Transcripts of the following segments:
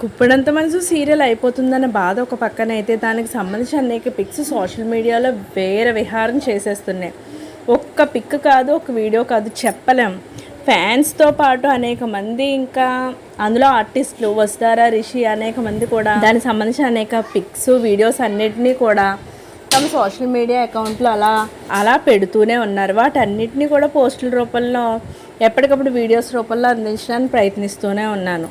గుప్పడంత మనసు సీరియల్ అయిపోతుందన్న బాధ ఒక పక్కన అయితే దానికి సంబంధించి అనేక పిక్స్ సోషల్ మీడియాలో వేరే విహారం చేసేస్తున్నాయి. ఒక్క పిక్ కాదు ఒక వీడియో కాదు చెప్పలేం. ఫ్యాన్స్తో పాటు అనేక మంది ఇంకా అందులో ఆర్టిస్టులు వస్తారా రిషి అనేక మంది కూడా దానికి సంబంధించి అనేక పిక్స్ వీడియోస్ అన్నిటినీ కూడా తమ సోషల్ మీడియా అకౌంట్లో అలా అలా పెడుతూనే ఉన్నారు. వాటన్నిటిని కూడా పోస్టుల రూపంలో ఎప్పటికప్పుడు వీడియోస్ రూపంలో అందించడానికి ప్రయత్నిస్తూనే ఉన్నాను.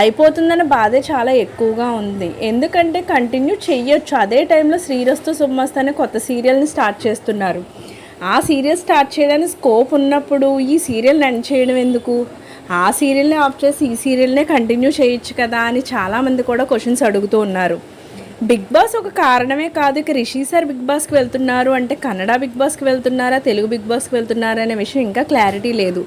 అయిపోతుందనే బాధే చాలా ఎక్కువగా ఉంది. ఎందుకంటే కంటిన్యూ చెయ్యొచ్చు. అదే టైంలో శ్రీరస్తు సుమ్మస్తు అనే కొత్త సీరియల్ని స్టార్ట్ చేస్తున్నారు. ఆ సీరియల్ స్టార్ట్ చేయడానికి స్కోప్ ఉన్నప్పుడు ఈ సీరియల్ని ఎండ్ చేయడం ఎందుకు? ఆ సీరియల్ని ఆఫ్ చేసి ఈ సీరియల్నే కంటిన్యూ చేయొచ్చు కదా అని చాలామంది కూడా క్వశ్చన్స్ అడుగుతూ ఉన్నారు. బిగ్ బాస్ ఒక కారణమే కాదు ఇక రిషి సార్ బిగ్ బాస్కి వెళ్తున్నారు అంటే కన్నడ బిగ్ బాస్కి వెళ్తున్నారా తెలుగు బిగ్ బాస్కి వెళ్తున్నారా అనే విషయం ఇంకా క్లారిటీ లేదు.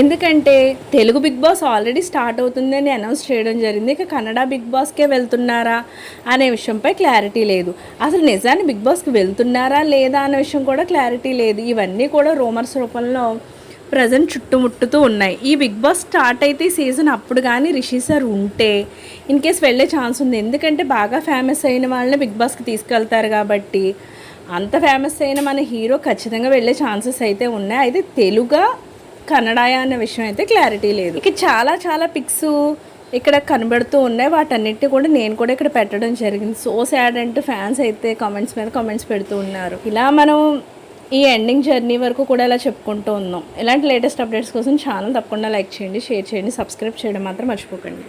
ఎందుకంటే Telugu Bigg Boss already start అవుతుంది అని అనౌన్స్ చేయడం జరిగింది ఇక కన్నడ బిగ్ బాస్కే వెళ్తున్నారా అనే విషయంపై క్లారిటీ లేదు. అసలు నిజాన్ని బిగ్ బాస్కి వెళ్తున్నారా లేదా అనే విషయం కూడా క్లారిటీ లేదు. ఇవన్నీ కూడా రూమర్స్ రూపంలో ప్రజెంట్ చుట్టుముట్టుతూ ఉన్నాయి. ఈ బిగ్ బాస్ స్టార్ట్ అయితే సీజన్ అప్పుడు కానీ రిషి సార్ ఉంటే ఇన్ కేస్ వెళ్ళే ఛాన్స్ ఉంది. ఎందుకంటే బాగా ఫేమస్ అయిన వాళ్ళని బిగ్ బాస్కి తీసుకెళ్తారు కాబట్టి అంత ఫేమస్ అయిన మన హీరో ఖచ్చితంగా వెళ్ళే ఛాన్సెస్ అయితే ఉన్నాయి. అయితే తెలుగా కన్నడాయ అనే విషయం అయితే క్లారిటీ లేదు. ఇక చాలా చాలా పిక్స్ ఇక్కడ కనబడుతూ ఉన్నాయి. వాటన్నిటి కూడా నేను కూడా ఇక్కడ పెట్టడం జరిగింది. సో సాడ్ అంటూ ఫ్యాన్స్ అయితే కామెంట్స్ మీద కామెంట్స్ పెడుతూ ఉన్నారు. ఇలా మనం ఈ ఎండింగ్ జర్నీ వరకు కూడా ఇలా చెప్పుకుంటూ ఉన్నాం. ఇలాంటి లేటెస్ట్ అప్డేట్స్ కోసం ఛానల్ తప్పకుండా లైక్ చేయండి షేర్ చేయండి సబ్స్క్రైబ్ చేయడం మాత్రం మర్చిపోకండి.